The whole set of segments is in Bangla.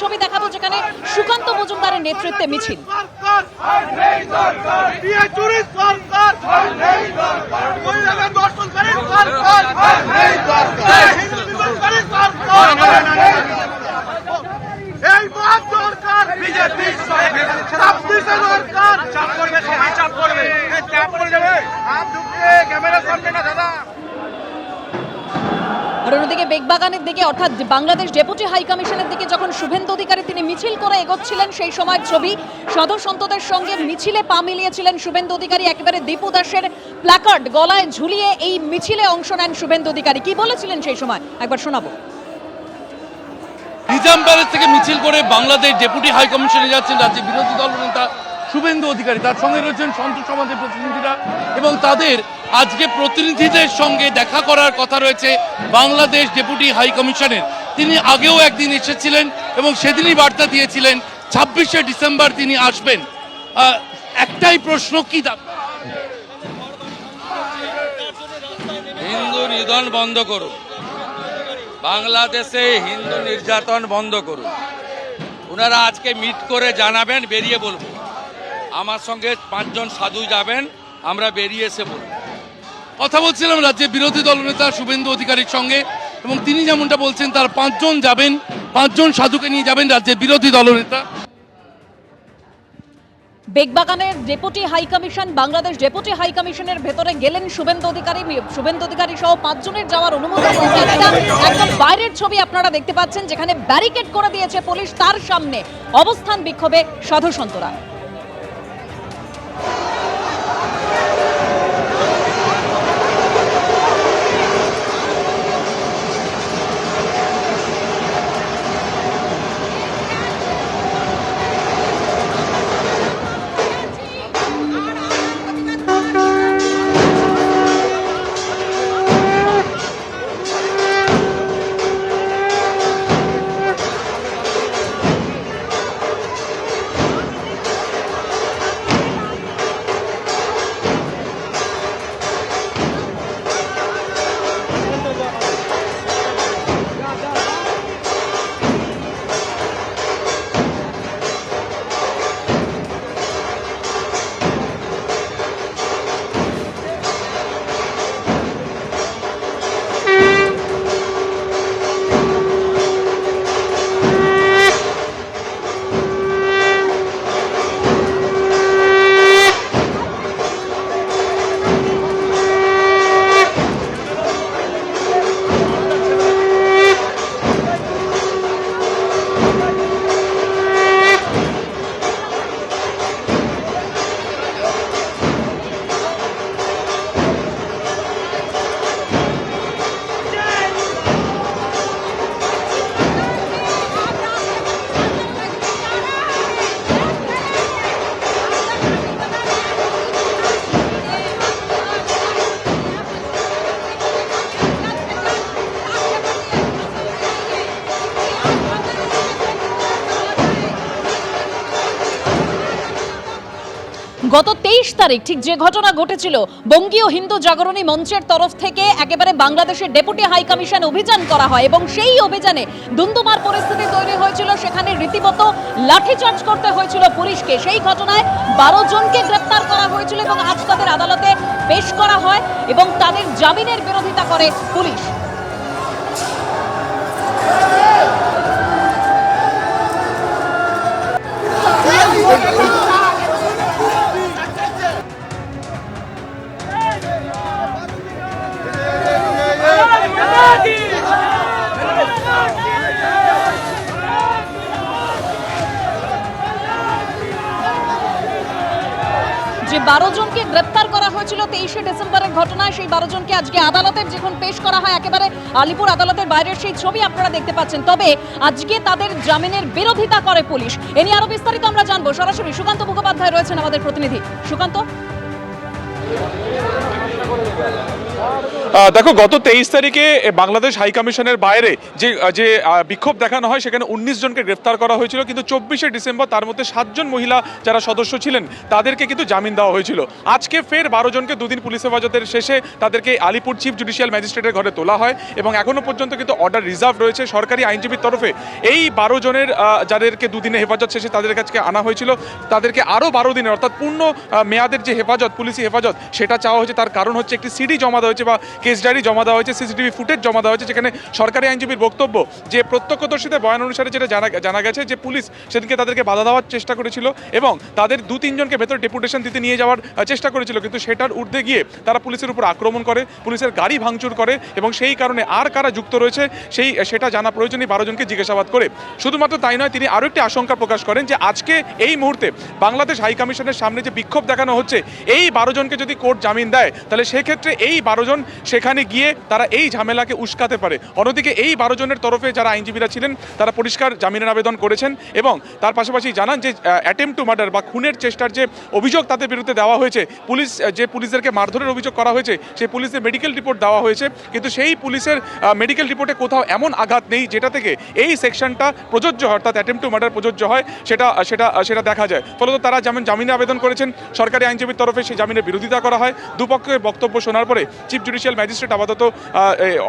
ছবি দেখাবো যেখানে সুকান্ত মজুমদারের নেতৃত্বে মিছিল এই দরকার বিজেপি ছাব্বিশে দরকার চাপ করবে সবাই চাপ করবে চাপ করে যাবে হাত ক্যামেরার সামনে না দাদা আর অন্যদিকে বেগবাগানের দিকে, অর্থাৎ বাংলাদেশ ডেপুটি হাই কমিশনের দিকে যখন শুভেন্দু অধিকারী তিনি মিছিল করে এগোচ্ছিলেন, সেই সময় ছবি সাধু সন্তদের সঙ্গে মিছিলে পা মিলিয়েছিলেন শুভেন্দু অধিকারী, একেবারে দীপু দাসের প্ল্যাকার্ড গলায় ঝুলিয়ে এই মিছিলে অংশ নেন শুভেন্দু অধিকারী। কি বলেছিলেন সেই সময়? একবার শোনাবো। নিজাম প্যালেস থেকে মিছিল করে বাংলাদেশ ডেপুটি হাই কমিশনে যাচ্ছেন রাজ্যের বিরোধী দল নেতা শুভেন্দু অধিকারী। তার সঙ্গে রয়েছেন সন্তোষ সমাজের প্রতিনিধিরা এবং তাদের আজকে প্রতিনিধিদের সঙ্গে দেখা করার কথা রয়েছে বাংলাদেশ ডেপুটি হাই কমিশনের। তিনি আগেও একদিন এসেছিলেন এবং সেদিনই বার্তা দিয়েছিলেন, ছাব্বিশে ডিসেম্বর তিনি আসবেন। একটাই প্রশ্ন কি হিন্দু নিধন বন্ধ করুন। বাংলাদেশে হিন্দু নির্যাতন বন্ধ করুন। ওনারা আজকে মিট করে জানাবেন, বেরিয়ে বলব। আমার সঙ্গে পাঁচজন সাধু যাবেন, আমরা বেরিয়ে এসে বলব। কথা বলছিলাম রাজ্যের বিরোধী দলনেতা শুভেন্দু অধিকারীর সঙ্গে, এবং তিনি যেমনটা বলছেন, তার পাঁচজন যাবেন, পাঁচজন সাধুকে নিয়ে যাবেন রাজ্যের বিরোধী দলনেতা বেগবাগানের deputy high commission, Bangladesh deputy high কমিশনের ভেতরে গেলেন শুভেন্দু অধিকারী। শুভেন্দু অধিকারী সহ পাঁচজনের যাওয়ার অনুমতি একদম বাইরের ছবি আপনারা দেখতে পাচ্ছেন, যেখানে ব্যারিকেড করে দিয়েছে পুলিশ। তার সামনে অবস্থান বিক্ষোভে সাধু সন্তরা তেইশ তারিখ, ঠিক যে ঘটনা ঘটেছিল, বঙ্গীয় হিন্দু জাগরণী মঞ্চের তরফ থেকে একেবারে বাংলাদেশের ডেপুটি হাই কমিশন অভিযান করা হয় এবং সেই অভিযানে দুন্দুমার পরিস্থিতি তৈরি হয়েছিল। সেখানে রীতিমতো লাঠিচার্জ করতে হয়েছিল পুলিশকে। সেই ঘটনায় বারো জনকে গ্রেপ্তার করা হয়েছিল এবং আজ তাদের আদালতে পেশ করা হয় এবং তাদের জামিনের বিরোধিতা করে পুলিশ। যে বারো জনকে গ্রেপ্তার করা হয়েছিল তেইশে ডিসেম্বরের ঘটনায়। সেই বারো জনকে আজকে আদালতের যখন পেশ করা হয়, একেবারে আলিপুর আদালতের বাইরের সেই ছবি আপনারা দেখতে পাচ্ছেন। তবে আজকে তাদের জামিনের বিরোধিতা করে পুলিশ। এ নিয়ে আরও বিস্তারিত আমরা জানব। সরাসরি সুকান্ত মুখোপাধ্যায় রয়েছেন আমাদের প্রতিনিধি। সুকান্ত? দেখো, গত তেইশ তারিখে বাংলাদেশ হাই কমিশনের বাইরে যে যে বিক্ষোভ দেখানো হয়, সেখানে উনিশ জনকে গ্রেফতার করা হয়েছিল। কিন্তু চব্বিশে ডিসেম্বর তার মধ্যে সাতজন মহিলা যারা সদস্য ছিলেন, তাদেরকে কিন্তু জামিন দেওয়া হয়েছিল। আজকে ফের বারো জনকে দুদিন পুলিশ হেফাজতের শেষে তাদেরকে আলিপুর চিফ জুডিশিয়াল ম্যাজিস্ট্রেটের ঘরে তোলা হয় এবং এখনও পর্যন্ত কিন্তু অর্ডার রিজার্ভ রয়েছে সরকারি আইনজীবীর তরফে। এই বারো জনের যাদেরকে দুদিনে হেফাজত শেষে তাদের কাছে আনা হয়েছিল, তাদেরকে আরও বারো দিনের, অর্থাৎ পূর্ণ মেয়াদের যে হেফাজত, পুলিশি হেফাজত, সেটা চাওয়া হয়েছে। তার কারণ হচ্ছে একটি সিডি জমা দেওয়া হয়েছে বা কেস ডায়েরি জমা দেওয়া হয়েছে সিসিটিভি ফুটেজ জমা দেওয়া হয়েছে, যেখানে সরকারি আইনজীবীর বক্তব্য যে প্রত্যক্ষদর্শীদের বয়ান অনুসারে যেটা জানা জানা গেছে যে পুলিশ সেদিনকে তাদেরকে বাধা দেওয়ার চেষ্টা করেছিল এবং তাদের দু তিনজনকে ভেতর ডেপুটেশন দিতে নিয়ে যাওয়ার চেষ্টা করেছিল। কিন্তু সেটার ঊর্ধ্বে গিয়ে তারা পুলিশের উপর আক্রমণ করে, পুলিশের গাড়ি ভাঙচুর করে এবং সেই কারণে আর কারা যুক্ত রয়েছে সেই সেটা জানা প্রয়োজনই বারো জনকে জিজ্ঞাসাবাদ করে। শুধুমাত্র তাই নয়, তিনি আরও একটি আশঙ্কা প্রকাশ করেন যে আজকে এই মুহূর্তে বাংলাদেশ হাই কমিশনের সামনে যে বিক্ষোভ দেখানো হচ্ছে, এই বারো জনকে যদি কোর্ট জামিন দেয়, তাহলে সেক্ষেত্রে এই বারো জন সেখানে গিয়ে তারা এই ঝামেলাকে উস্কাতে পারে। অন্যদিকে এই বারো জনের তরফে যারা আইনজীবীরা ছিলেন, তারা পরিষ্কার জামিনের আবেদন করেছেন এবং তার পাশাপাশি জানান যে অ্যাটেম্প টু মার্ডার বা খুনের চেষ্টার যে অভিযোগ তাদের বিরুদ্ধে দেওয়া হয়েছে, পুলিশ যে পুলিশদেরকে মারধরের অভিযোগ করা হয়েছে, সেই পুলিশের মেডিকেল রিপোর্ট দেওয়া হয়েছে। কিন্তু সেই পুলিশের মেডিকেল রিপোর্টে কোথাও এমন আঘাত নেই, যেটা থেকে এই সেকশনটা প্রযোজ্য হয়, অর্থাৎ অ্যাটেম্প টু মার্ডার প্রযোজ্য হয়, সেটা সেটা সেটা দেখা যায়। ফলত তারা যেমন জামিনে আবেদন করেছেন, সরকারি আইনজীবীর তরফে সেই জামিনের বিরোধিতা করা হয়। দুপক্ষের বক্তব্য শোনার পরে চিফ জুডিশিয়াল ম্যাজিস্ট্রেট আপাতত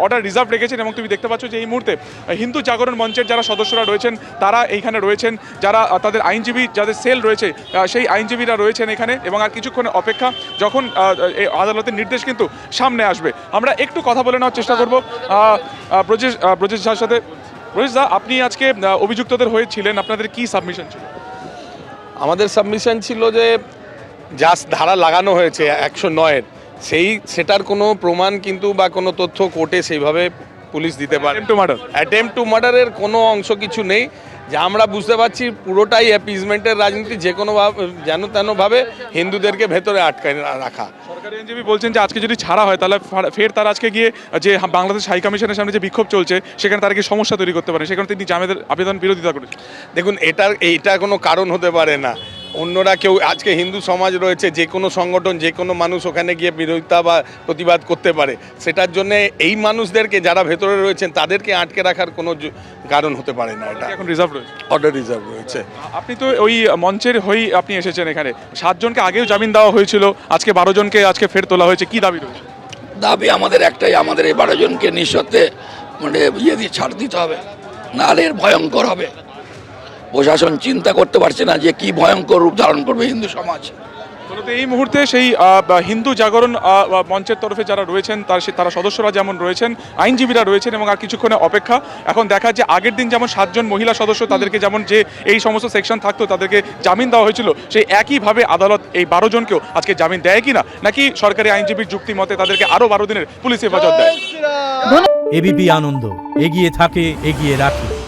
অর্ডার রিজার্ভ রেখেছেন এবং তুমি দেখতে পাচ্ছ যে এই মুহূর্তে হিন্দু জাগরণ মঞ্চের যারা সদস্যরা রয়েছেন, তারা এইখানে রয়েছেন, যারা তাদের আইনজীবী যাদের সেল রয়েছে সেই আইনজীবীরা রয়েছেন এখানে এবং আর কিছুক্ষণের অপেক্ষা যখন আদালতের নির্দেশ কিন্তু সামনে আসবে। আমরা একটু কথা বলে নেওয়ার চেষ্টা করব। ব্রজেশ ব্রজেশ ঝার সাথে। ব্রজেশ দা, আপনি আজকে অভিযুক্তদের হয়ে ছিলেন, আপনাদের কি সাবমিশন ছিল? আমাদের সাবমিশন ছিল যে যা ধারা লাগানো হয়েছে একশো নয়ের। সেই সেটার কোনো প্রমাণ কিন্তু বা কোনো তথ্য কোর্টে সেইভাবে পুলিশ দিতে পারে। To murder? অ্যাটেম্প টু মার্ডারের কোনো অংশ কিছু নেই। যে আমরা বুঝতে পারছি পুরোটাই অ্যাপিজমেন্টের রাজনীতি যে কোনো যেন তেনভাবে হিন্দুদেরকে ভেতরে আটকায় রাখা। সরকারি আইনজীবী বলছেন যে আজকে যদি ছাড়া হয় তাহলে ফের তারা আজকে গিয়ে যে বাংলাদেশ হাই কমিশনের সামনে যে বিক্ষোভ চলছে সেখানে তারা কি সমস্যা তৈরি করতে পারে? সেখানে তিনি জামেদের আবেদন বিরোধিতা করেছেন। দেখুন এটার এইটা কোনো কারণ হতে পারে না। অন্যরা কেউ আজকে হিন্দু সমাজ রয়েছে যে কোনো সংগঠন যে কোনো মানুষ ওখানে গিয়ে বিরোধিতা বা প্রতিবাদ করতে পারে। সেটার জন্য এই মানুষদেরকে যারা ভেতরে রয়েছেন তাদেরকে আটকে রাখার কোনো কারণ হতে পারে না এটা। এখন রিজার্ভ রয়েছে? অর্ডার রিজার্ভ রয়েছে। আপনি তো ওই মঞ্চের হয়েই আপনি এসেছেন এখানে। সাতজনকে আগেও জামিন দেওয়া হয়েছিল আজকে বারো জনকে আজকে ফের তোলা হয়েছে কি দাবি রয়েছে? দাবি আমাদের একটাই আমাদের এই বারো জনকে নিঃসত্ত্বে মানে ইয়ে দিয়ে ছাড় দিতে হবে। নাহলে এর ভয়ঙ্কর হবে। প্রশাসন চিন্তা করতে পারছে না যে কি ভয়ঙ্কর রূপ ধারণ করবে হিন্দু সমাজ। এই মুহূর্তে সেই হিন্দু জাগরণ মঞ্চের তরফে যারা রয়েছেন তার সে- তারা সদস্যরা যেমন রয়েছেন আইনজীবীরা রয়েছেন এবং আর কিছুক্ষণে অপেক্ষা। এখন দেখা যে আগের দিন যেমন সাতজন মহিলা সদস্য তাদেরকে যেমন যে এই সমস্ত সেকশন থাকতো তাদেরকে জামিন দেওয়া হয়েছিল সেই একইভাবে আদালত এই বারো জনকেও আজকে জামিন দেয় কিনা নাকি সরকারি আইনজীবীর যুক্তি মতে তাদেরকে আরও বারো দিনের পুলিশ হেফাজত দেয়? এবিপি আনন্দ এগিয়ে থাকে এগিয়ে রাখে।